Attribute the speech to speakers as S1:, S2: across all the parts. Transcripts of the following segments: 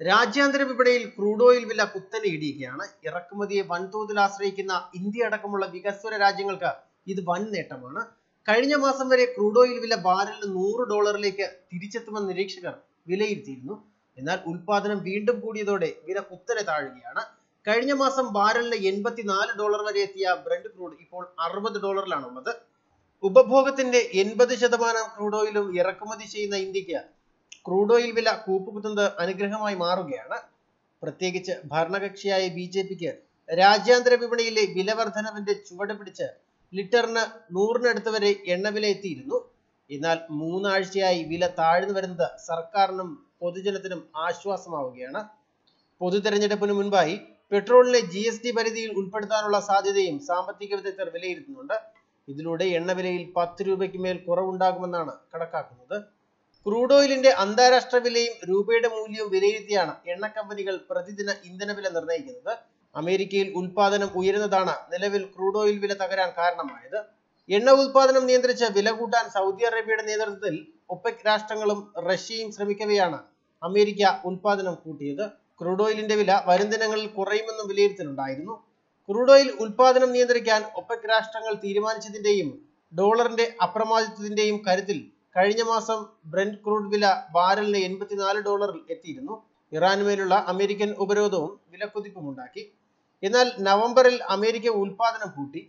S1: രാജ്യാന്തര വിപണിയിൽ crude oil വില കുത്തനെ ഇടിയുകയാണ് ഇറക്കുമതിയെ വൻതോതിൽ ആശ്രയിക്കുന്ന ഇന്ത്യ അടക്കമുള്ള വികസ്വര രാജ്യങ്ങൾക്ക് ഇത് വൻ നേട്ടമാണ്. കഴിഞ്ഞ മാസം വരെ ക്രൂഡ് ഓയിൽ വില ബാരലിന് നൂറ് ഡോളറിലേക്ക് തിരിച്ചെത്തുമെന്ന് നിരീക്ഷകർ വിലയിരുത്തിയിരുന്നു. എന്നാൽ ഉൽപാദനം വീണ്ടും കൂടിയതോടെ വില കുത്തനെ താഴുകയാണ്. കഴിഞ്ഞ മാസം ബാരലിന് എൺപത്തിനാല് ഡോളർ വരെ എത്തിയ ബ്രണ്ട് ക്രൂഡ് ഇപ്പോൾ അറുപത് ഡോളറിലാണുള്ളത്. ഉപഭോഗത്തിന്റെ എൺപത് ശതമാനം ക്രൂഡ് ഓയിലും ഇറക്കുമതി ചെയ്യുന്ന ഇന്ത്യയ്ക്ക് ക്രൂഡ് ഓയിൽ വില കൂപ്പുകുത്തുന്നത് അനുഗ്രഹമായി മാറുകയാണ്. പ്രത്യേകിച്ച് ഭരണകക്ഷിയായ ബി ജെ പിക്ക് രാജ്യാന്തര വിപണിയിലെ വില വർധനവിന്റെ ചുവട് പിടിച്ച് ലിറ്ററിന് നൂറിനടുത്ത് വരെ എണ്ണവില എത്തിയിരുന്നു. എന്നാൽ മൂന്നാഴ്ചയായി വില താഴ്ന്നു വരുന്നത് സർക്കാരിനും പൊതുജനത്തിനും ആശ്വാസമാവുകയാണ്. പൊതു തെരഞ്ഞെടുപ്പിന് മുൻപായി പെട്രോളിനെ ജി എസ് ടി പരിധിയിൽ ഉൾപ്പെടുത്താനുള്ള സാധ്യതയും സാമ്പത്തിക വിദഗ്ധർ വിലയിരുത്തുന്നുണ്ട്. ഇതിലൂടെ എണ്ണവിലയിൽ പത്ത് രൂപയ്ക്ക് മേൽ കുറവുണ്ടാകുമെന്നാണ് കണക്കാക്കുന്നത്. ക്രൂഡ് ഓയിലിന്റെ അന്താരാഷ്ട്ര വിലയും രൂപയുടെ മൂല്യവും വിലയിരുത്തിയാണ് എണ്ണ കമ്പനികൾ പ്രതിദിന ഇന്ധനവില നിർണയിക്കുന്നത്. അമേരിക്കയിൽ ഉൽപാദനം ഉയരുന്നതാണ് നിലവിൽ ക്രൂഡ് ഓയിൽ വില തകരാൻ കാരണമായത്. എണ്ണ ഉൽപാദനം നിയന്ത്രിച്ച് വില കൂട്ടാൻ സൗദി അറേബ്യയുടെ നേതൃത്വത്തിൽ ഒപെക് രാഷ്ട്രങ്ങളും റഷ്യയും ശ്രമിക്കവെയാണ് അമേരിക്ക ഉൽപാദനം കൂട്ടിയത്. ക്രൂഡ് ഓയിലിന്റെ വില വരും ദിനങ്ങളിൽ കുറയുമെന്നും വിലയിരുത്തലുണ്ടായിരുന്നു. ക്രൂഡ് ഓയിൽ ഉൽപാദനം നിയന്ത്രിക്കാൻ ഒപെക് രാഷ്ട്രങ്ങൾ തീരുമാനിച്ചതിന്റെയും ഡോളറിന്റെ അപ്രമാദിത്വത്തിന്റെയും കരുത്തിൽ കഴിഞ്ഞ മാസം ബ്രെൻഡ് ക്രൂഡ് വില ബാരലിന് എൺപത്തിനാല് ഡോളറിൽ എത്തിയിരുന്നു. ഇറാനുമേലുള്ള അമേരിക്കൻ ഉപരോധവും വിലക്കുതിപ്പുമുണ്ടാക്കി എന്നാൽ നവംബറിൽ അമേരിക്ക ഉൽപാദനം കൂട്ടി.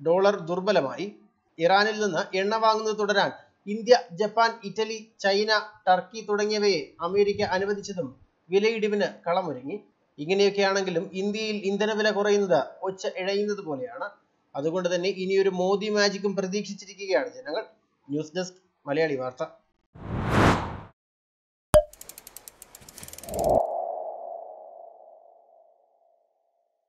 S1: ഡോളർ ദുർബലമായി. ഇറാനിൽ നിന്ന് എണ്ണ വാങ്ങുന്നത് തുടരാൻ India Japan Italy China Turkey തുടങ്ങിയവയെ അമേരിക്ക അനുവദിച്ചതും വിലയിടിവിന് കളമൊരുങ്ങി. ഇങ്ങനെയൊക്കെയാണെങ്കിലും ഇന്ത്യയിൽ ഇന്ധനവില കുറയുന്നത് ഒച്ച ഇഴയുന്നത് പോലെയാണ്. അതുകൊണ്ട് തന്നെ ഇനിയൊരു മോദി മാജിക്കും പ്രതീക്ഷിച്ചിരിക്കുകയാണ് ജനങ്ങൾ. ന്യൂസ് ഡെസ്ക് മലയാളി വാർത്ത.